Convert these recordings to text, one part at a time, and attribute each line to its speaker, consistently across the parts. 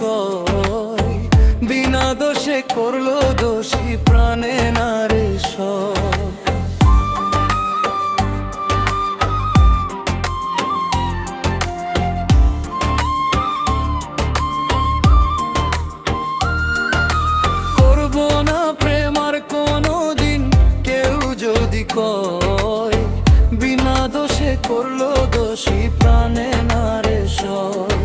Speaker 1: কয় বিনা দোষে করল দোষী প্রাণে না রে না প্রেম কোনো দিন কেউ যদি কয়, বিনা দোষে করল দোষী প্রাণে না রে সয়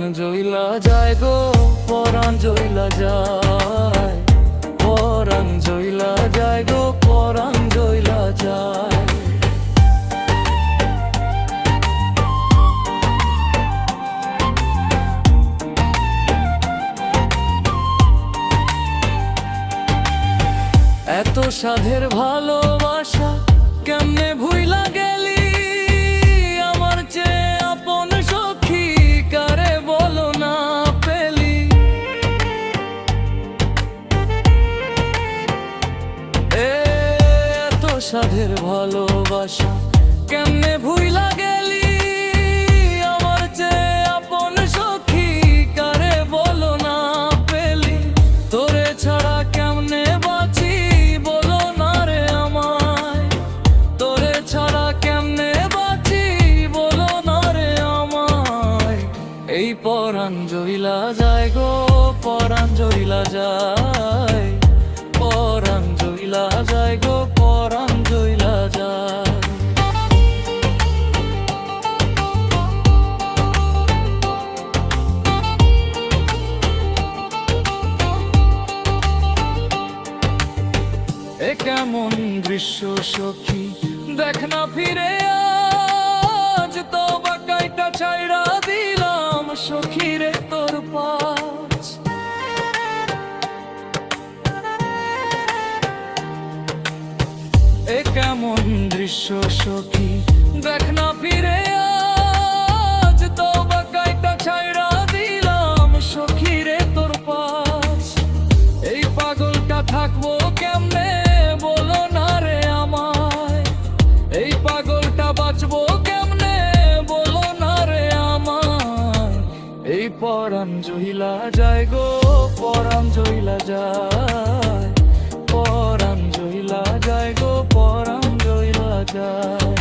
Speaker 1: পরাণ জইলা যায় গো, পরাণ জইলা যায়। পরাণ জইলা যায় গো, পরাণ জইলা যায়। এত সাধের ভালোবাসা কেমনে ভুইলা গেলি এত সাধের ভালোবাসা। কেমনে ভুইলা গেলি? আমার চেয়ে আপন সখী কারে বলো না পেলি? তোরে ছাড়া কেমনে বাঁচি বলো না রে আমায়? তোরে ছাড়া কেমনে বাঁচি বলো না রে আমায়? এই পরাণ জইলা যায় গো পরাণ জইলা যায়। কেমন দৃশ্য সখী? দেখ না ফিরে আজ তো বাকাইটা ছাইরা দিলাম সখী রে তোর পাঁচ। এ কেমন দৃশ্য সখী? দেখ না ফিরে জইলা যায় গো, পরাণ জইলা যায়। পরাণ জইলা যায় গো, পরাণ জইলা যায়।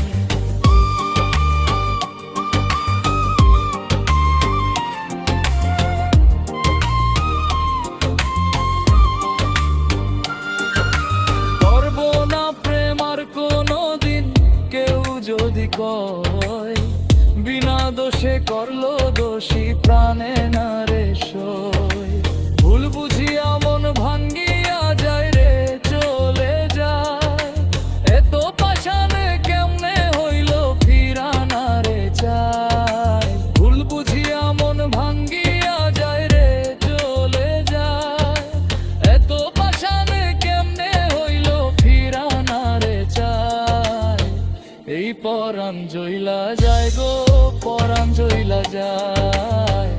Speaker 1: করব না প্রেম কোনো দিন কেউ যদি কয় বিনা দোষে করল দোষী, প্রাণে না রে সয় ভুল বুঝিয়া মন ভাঙ্গিয়া যায় রে, চলে যায় এত কেমনে হইল রে মন ভাঙ্গিয়া যায় রে, চলে যায় এত কেমনে হইল রে এই পরাণ জইলা যায় গো। জইলা যায়।